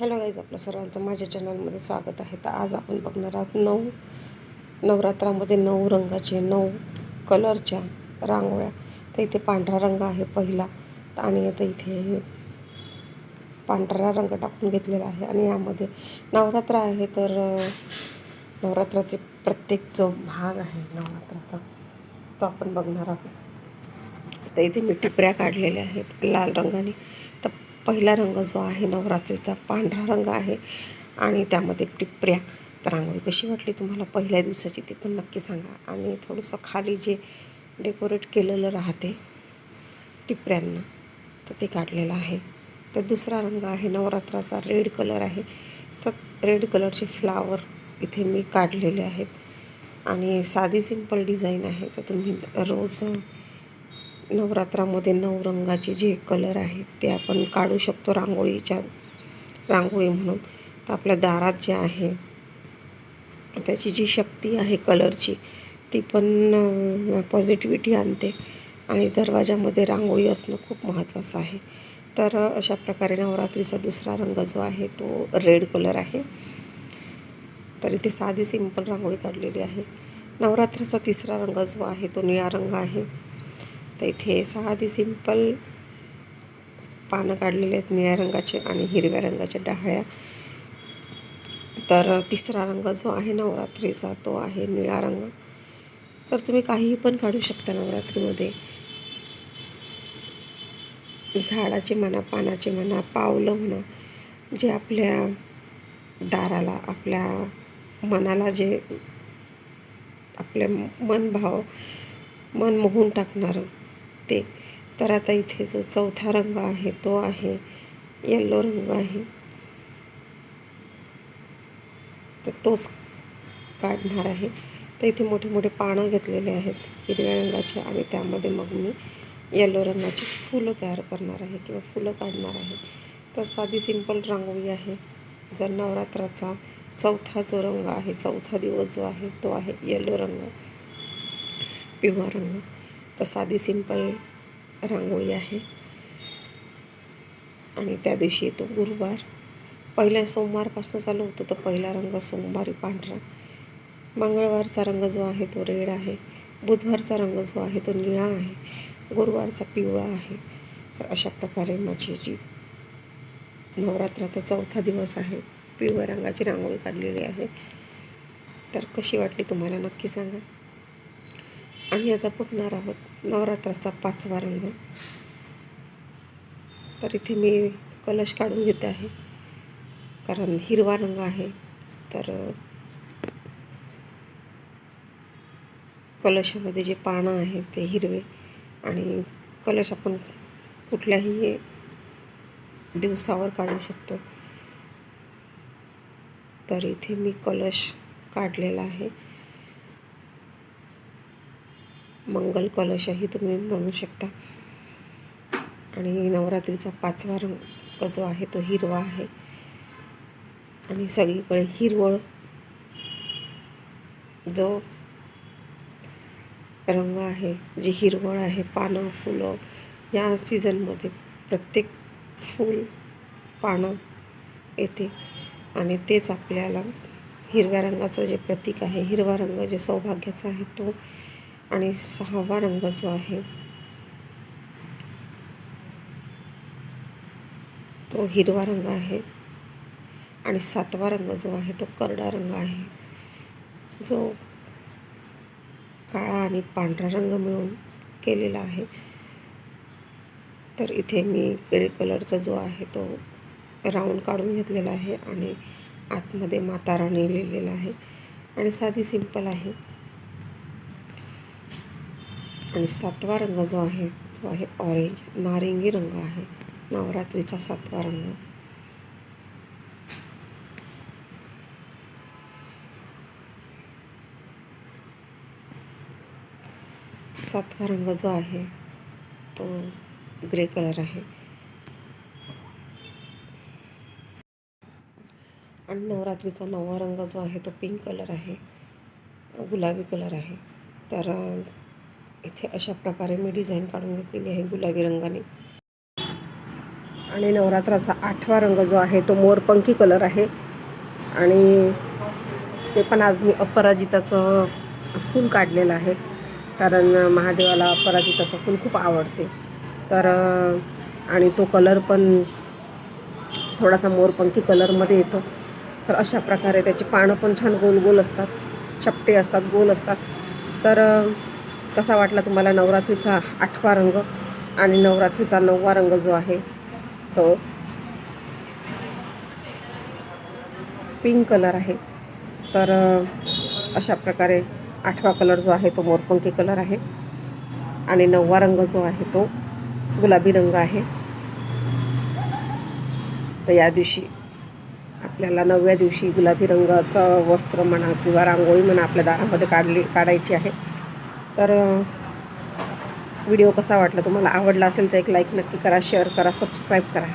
Hello guys आपलं सर्वांचं माझ्या चॅनलमध्ये स्वागत आहे. तर आज आपण बघणार आहोत नऊ नवरात्रामध्ये नऊ रंगाचे नऊ कलरच्या रांगोळ्या. तर इथे पांढरा रंग आहे पहिला आणि आता इथे पांढरा रंग टाकून घेतलेला आहे आणि यामध्ये नवरात्र आहे. तर नवरात्राचे प्रत्येक जो भाग आहे नवरात्राचा तो आपण बघणार आहोत. तर इथे मी टिपऱ्या काढलेल्या आहेत लाल रंगाने. तर पहिला रंग जो आहे नवरात्रीचा पांढरा रंग आहे आणि त्यामध्ये टिपऱ्या. तर रांगोळी कशी वाटली तुम्हाला? पहिल्या दिवसाची ते पण नक्की सांगा. आणि थोडंसं खाली जे डेकोरेट केलेलं राहते टिपऱ्यांना तर ते काढलेलं आहे. तर दुसरा रंग आहे नवरात्राचा रेड कलर आहे. तर रेड कलरचे फ्लावर इथे मी काढलेले आहेत. आणि साधी सिंपल डिझाईन आहे. तर तुम्ही रोज नवरात्रामध्ये नऊ रंगाचे जे कलर आहेत ते आपण काढू शकतो रांगोळीच्या रांगोळी म्हणून. तर आपल्या दारात जे आहे त्याची जी शक्ती आहे कलरची ती पण पॉझिटिव्हिटी आणते. आणि दरवाजामध्ये रांगोळी असणं खूप महत्त्वाचं आहे. तर अशा प्रकारे नवरात्रीचा दुसरा रंग जो आहे तो रेड कलर आहे. तर इथे साधी सिंपल रांगोळी काढलेली आहे. नवरात्राचा तिसरा रंग जो आहे तो निळा रंग आहे. तर इथे साधी सिंपल पानं काढलेली आहेत निळ्या रंगाचे आणि हिरव्या रंगाच्या डहाळ्या. तर तिसरा रंग जो आहे नवरात्रीचा तो आहे निळा रंग. तर तुम्ही काहीही पण काढू शकता नवरात्रीमध्ये. झाडाचे म्हणा पानाचे म्हणा पावलं म्हणा जे आपल्या दाराला आपल्या मनाला जे आपल्या मनभाव मन मोहून टाकणारं ते तर आता इथे जो चौथा रंग आहे तो आहे येल्लो रंग आहे. तर तोच काढणार आहे. तर इथे मोठे मोठे पानं घेतलेले आहेत हिरव्या रंगाचे आणि त्यामध्ये मग मी येलो रंगाची फुलं तयार करणार आहे किंवा फुलं काढणार आहे. तर साधी सिंपल रांगोळी आहे. जर नवरात्राचा चौथा जो रंग आहे चौथा दिवस जो आहे तो आहे येलो रंग पिवळा रंग. तर साधी सिंपल रांगोळी आहे. आणि त्या दिवशी येतो गुरुवार. पहिल्या सोमवारपासून चालू होतं तर पहिला रंग सोमवारी पांढरा. मंगळवारचा रंग जो आहे तो रेड आहे. बुधवारचा रंग जो आहे तो निळा आहे. गुरुवारचा पिवळा आहे. तर अशा प्रकारे माझी जी नवरात्राचा चौथा दिवस आहे पिवळ्या रंगाची रांगोळी काढलेली आहे. तर कशी वाटली तुम्हाला नक्की सांगा. आणि आता बघणार आहोत. नवरात्राचा पाचवा रंग तर इथे मी कलश काढून घेते आहे. कारण हिरवा रंग आहे. तर कलशामध्ये जे पानं आहे ते हिरवे आणि कलश आपण कुठल्याही दिवसावर काढू शकतो. तर इथे मी कलश काढलेला आहे. मंगल कलशही तुम्ही म्हणू शकता. आणि नवरात्रीचा पाचवा रंग जो आहे तो हिरवा आहे. आणि सगळीकडे हिरवळ. जो रंग आहे जी हिरवळ आहे पानं फुलं या सीझनमध्ये प्रत्येक फूल पानं येते. आणि तेच आपल्याला हिरव्या रंगाचं जे प्रतीक आहे हिरवा रंग जे सौभाग्याचा आहे तो आणि सहावा रंग जो आहे तो हिरवा रंग आहे. आणि सातवा रंग जो आहे तो करडा रंग आहे. जो काळा आणि पांढरा रंग मिळून केलेला आहे. तर इथे मी ग्रे कलरचा जो आहे तो राऊंड काढून घेतलेला आहे आणि आतमध्ये माता राणी लिहिलेला आहे. आणि साधी सिंपल आहे. आणि सातवा रंग जो आहे तो आहे ऑरेंज नारिंगी रंग आहे. नवरात्रीचा सातवा रंग. सातवा रंग जो आहे तो ग्रे कलर आहे. आणि नवरात्रीचा नववा रंग जो आहे तो पिंक कलर आहे. गुलाबी कलर आहे. तर इथे अशा प्रकारे मी डिझाईन काढून घेतलेली आहे गुलाबी रंगाने. आणि नवरात्राचा आठवा रंग जो आहे तो मोरपंखी कलर आहे. आणि ते पण आज मी अपराजिताचं फूल काढलेलं आहे. कारण महादेवाला अपराजिताचं फूल खूप आवडते. तर आणि तो कलर पण थोडासा मोरपंखी कलरमध्ये येतो. तर अशा प्रकारे त्याची पानं पण छान गोल गोल असतात. चपटे असतात गोल असतात. तर कसा वाटला तुम्हाला नवरात्रीचा आठवा रंग आणि नवरात्रीचा नववा रंग जो आहे तो? पिंक कलर आहे. तर अशा प्रकारे आठवा कलर जो आहे तो मोरपंखी कलर आहे. आणि नववा रंग जो आहे तो गुलाबी रंग आहे. तर या दिवशी आपल्याला नवव्या दिवशी गुलाबी रंगाचं वस्त्र म्हणा किंवा रांगोळी म्हणा आपल्या दारामध्ये काढली काढायची आहे. तर व्हिडिओ कसा वाटला तुम्हाला आवडला असेल तर एक लाईक नक्की करा शेअर करा सबस्क्राईब करा.